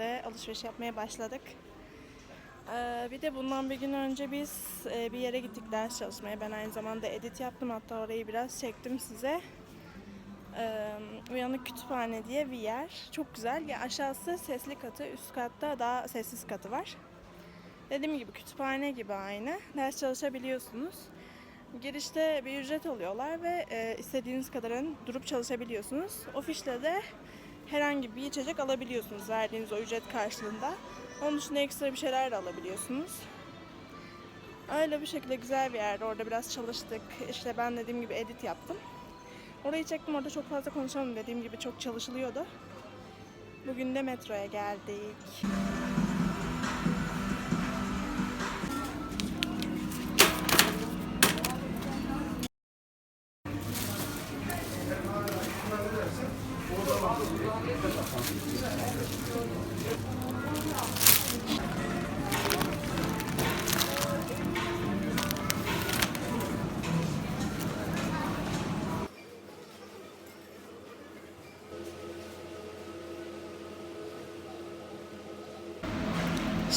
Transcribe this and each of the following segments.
ve alışveriş yapmaya başladık. Ee, bir de bundan bir gün önce biz e, bir yere gittik ders çalışmaya. Ben aynı zamanda edit yaptım hatta orayı biraz çektim size. Ee, Uyanık Kütüphane diye bir yer. Çok güzel. Ya aşağısı sesli katı, üst katta daha sessiz katı var. Dediğim gibi kütüphane gibi aynı. Ders çalışabiliyorsunuz. Girişte bir ücret alıyorlar ve e, istediğiniz kadarın durup çalışabiliyorsunuz. O fişle de herhangi bir içecek alabiliyorsunuz verdiğiniz o ücret karşılığında. Onun dışında ekstra bir şeyler de alabiliyorsunuz. Öyle bir şekilde güzel bir yerde. Orada biraz çalıştık. İşte ben dediğim gibi edit yaptım. Orayı çektim. Orada çok fazla konuşamadım. Dediğim gibi çok çalışılıyordu. Bugün de metroya geldik.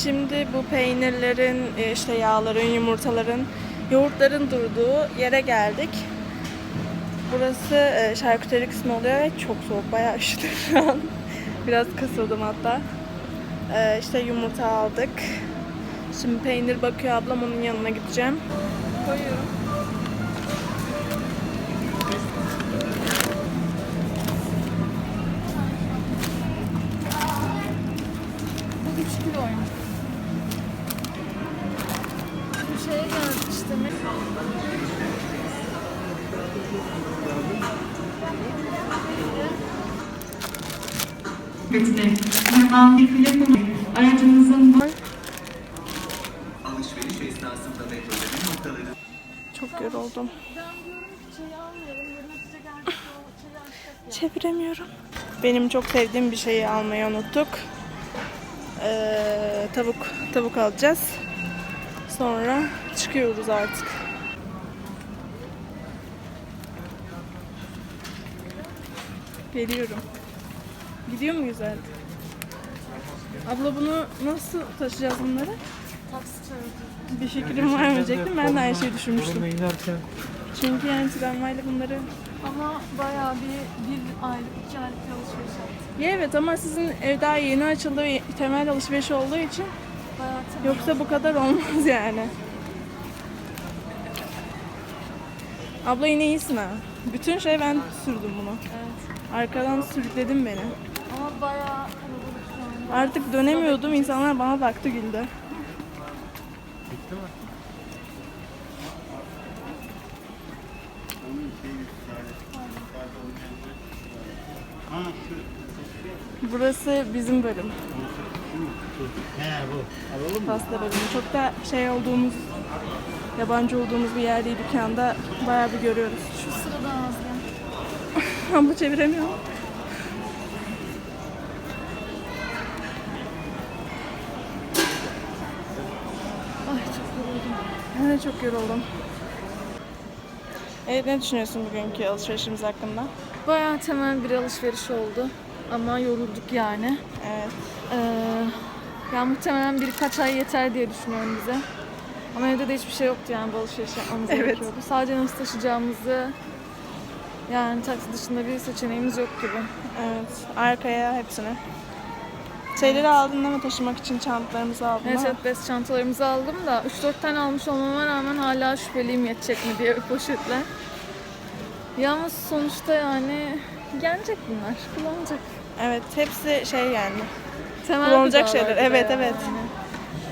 Şimdi bu peynirlerin, e, işte yağların, yumurtaların, yoğurtların durduğu yere geldik. Burası e, şarküteri kısmı oluyor ve çok soğuk, bayağı üşüdüm şu an. Biraz kasıldım hatta. E, işte yumurta aldık. Şimdi peynir bakıyor ablam, onun yanına gideceğim. Koyuyorum. Bir file konu aracınızın Alışveriş esnasında metroların noktaları Çok yoruldum. Çeviremiyorum. Benim çok sevdiğim bir şeyi almayı unuttuk. Ee, tavuk tavuk alacağız. Sonra çıkıyoruz artık. Geliyorum. Gidiyor muyuz artık? Abla bunu nasıl taşıyacağız bunları? Taksi çağırdı. Bir fikrim var mı diyecektim. Ben de aynı şeyi düşünmüştüm. inerken Çünkü yani tramvayla bunları Ama bayağı bir, bir aylık, iki aylık bir alışveriş yaptık. Ya evet ama sizin ev daha yeni açıldı ve temel alışveriş olduğu için Bayağı temel. yoksa bu kadar olmaz yani. Abla yine iyisin ha. Bütün şey ben sürdüm bunu. Evet. Arkadan sürükledin beni. Bayağı. Artık dönemiyordum. insanlar bana baktı güldü. bitti mi? Burası bizim bölüm. He bu. Alalım mı? Pasta bölümü. Çok da şey olduğumuz, yabancı olduğumuz bir yer değil dükkanda. Bayağı bir görüyoruz. Şu sırada az gel. Abla çeviremiyorum. De çok yoruldum. Evet ne düşünüyorsun bugünkü alışverişimiz hakkında? Bayağı temel bir alışveriş oldu. Ama yorulduk yani. Evet. Ee, yani muhtemelen birkaç ay yeter diye düşünüyorum bize. Ama evde de hiçbir şey yoktu yani bu alışveriş yapmamız Evet. gerekiyordu. Sadece nasıl taşıyacağımızı yani taksi dışında bir seçeneğimiz yok gibi. Evet. Arkaya hepsini. Şeyleri aldın mi taşımak için çantalarımızı aldın Evet evet bez çantalarımızı aldım da 3-4 tane almış olmama rağmen hala şüpheliyim yetecek mi diye poşetle. Yalnız sonuçta yani gelecek bunlar, kullanacak. Evet hepsi şey yani. Temel Kullanılacak gıdalar şeyler, bir de evet, yani. evet.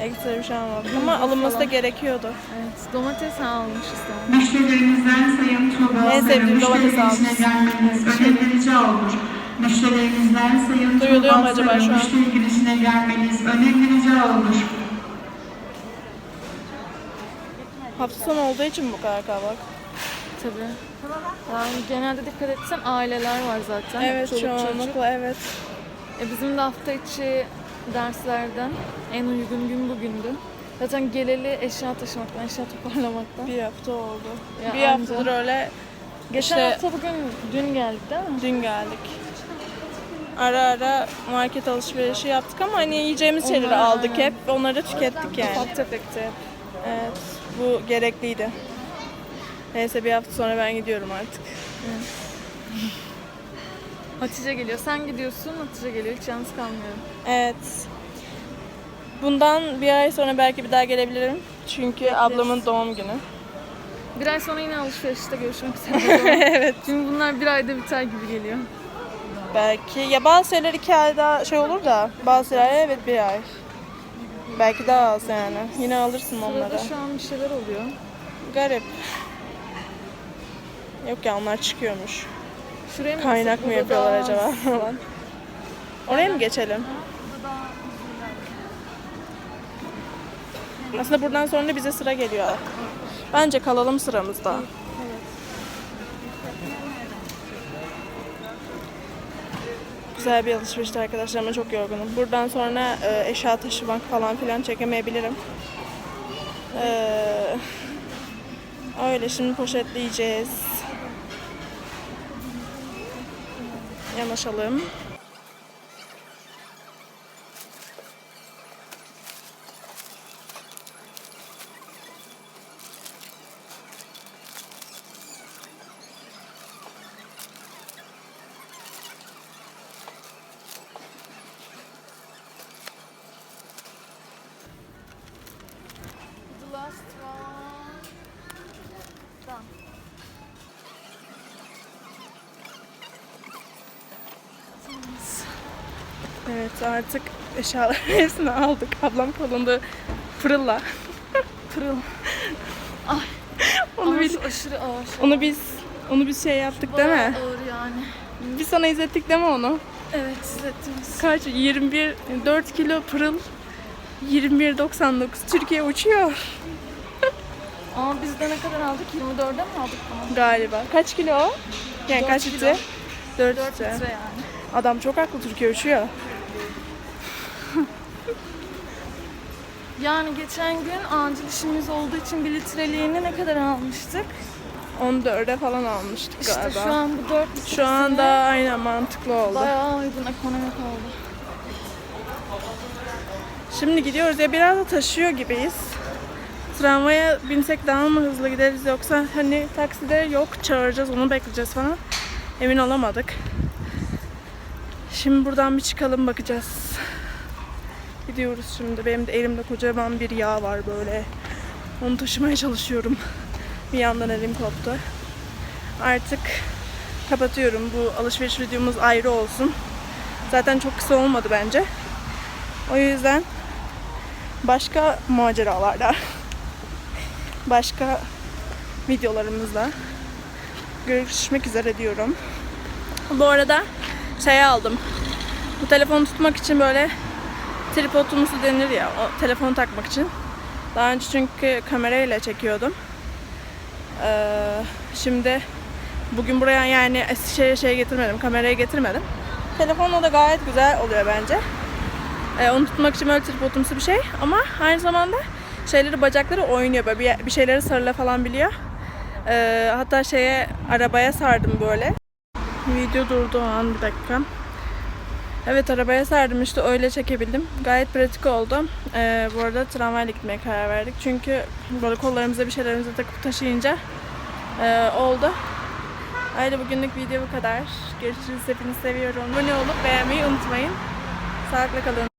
Ekstra bir şey almadık ama Buzlu alınması da falan. gerekiyordu. Evet, domates almışız tamam. Müşterilerimizden Sayın Tuğba En sevdiğim domates müşteri almış. girişine gelmeniz önemli rica olur. Müşterilerimizden Sayın Tuğba acaba Sarı şu an? müşteri girişine gelmeniz önemli rica olur. Hafta sonu olduğu için bu kadar kalabalık. Tabii. Yani genelde dikkat etsen aileler var zaten. Evet Çoluk anlıkla evet. E bizim de hafta içi derslerden en uygun gün bugündü. Zaten geleli eşya taşımaktan, eşya toparlamaktan. Bir hafta oldu. Ya bir anca. haftadır öyle Geçen işte hafta bugün, dün geldik değil mi? dün geldik. Ara ara market alışverişi yaptık ama hani yiyeceğimiz şeyleri Onları, aldık aynen. hep. Onları tükettik yani. Ufak tefekte. Evet, bu gerekliydi. Neyse bir hafta sonra ben gidiyorum artık. Hatice geliyor. Sen gidiyorsun, Hatice geliyor. Hiç yalnız kalmıyorum. Evet. Bundan bir ay sonra belki bir daha gelebilirim. Çünkü ablamın doğum günü. Bir ay sonra yine alışverişte görüşmek üzere. evet. Çünkü bunlar bir ayda biter gibi geliyor. Belki. Ya bazı şeyler iki ay daha şey olur da bazı şeyler evet bir ay. Belki daha az yani. Yine alırsın onları. Sırada şu an bir şeyler oluyor. Garip. Yok ya onlar çıkıyormuş. Şuraya mı Kaynak mı yapıyorlar acaba falan. Oraya mı geçelim? Aslında buradan sonra bize sıra geliyor. Bence kalalım sıramızda. Güzel bir alışverişti arkadaşlar ama çok yorgunum. Buradan sonra e, eşya taşımak falan filan çekemeyebilirim. Ee, öyle şimdi poşetleyeceğiz. Yanaşalım. Evet artık eşyaların hepsini aldık. Ablam kolunda fırılla. Pırıl. Onu Ama biz, aşırı ağır. şey. onu biz onu biz şey yaptık değil mi? ağır yani. Biz sana izlettik değil mi onu? Evet izlettiniz. Kaç? 21 4 kilo pırıl 21.99 Türkiye uçuyor Ama biz de ne kadar aldık? 24'e mi aldık bunu? galiba. Kaç kilo o? Yani Dört kaç kilo. litre? 4 4 litre. litre yani. Adam çok haklı Türkiye uçuyor. Yani geçen gün acil işimiz olduğu için bir litreliğini ne kadar almıştık? 14'e falan almıştık İşte galiba. şu an bu 4 litresine Şu anda aynen mantıklı oldu. bayağı uygun ekonomik oldu. Şimdi gidiyoruz ya biraz da taşıyor gibiyiz. Tramvaya binsek daha mı hızlı gideriz yoksa hani takside yok çağıracağız onu bekleyeceğiz falan. Emin olamadık. Şimdi buradan bir çıkalım bakacağız. Gidiyoruz şimdi. Benim de elimde kocaman bir yağ var böyle. Onu taşımaya çalışıyorum. Bir yandan elim koptu. Artık kapatıyorum. Bu alışveriş videomuz ayrı olsun. Zaten çok kısa olmadı bence. O yüzden başka maceralarda, başka videolarımızda görüşmek üzere diyorum. Bu arada şey aldım. Bu telefonu tutmak için böyle tripodumsu denir ya, o telefonu takmak için. Daha önce çünkü kamerayla çekiyordum. Ee, şimdi bugün buraya yani Eskişehir'e şey getirmedim, kamerayı getirmedim. Telefonla da gayet güzel oluyor bence. Ee, onu tutmak için böyle tripodumsu bir şey ama aynı zamanda şeyleri bacakları oynuyor böyle bir, bir şeyleri sarıla falan biliyor. Ee, hatta şeye arabaya sardım böyle. Video durdu o an bir dakika. Evet arabaya sardım işte öyle çekebildim. Gayet pratik oldu. Ee, bu arada tramvayla gitmeye karar verdik. Çünkü böyle kollarımıza bir şeylerimizi takıp taşıyınca e, oldu. Öyle bugünlük video bu kadar. Görüşürüz. Hepinizi seviyorum. Abone olup beğenmeyi unutmayın. Sağlıkla kalın.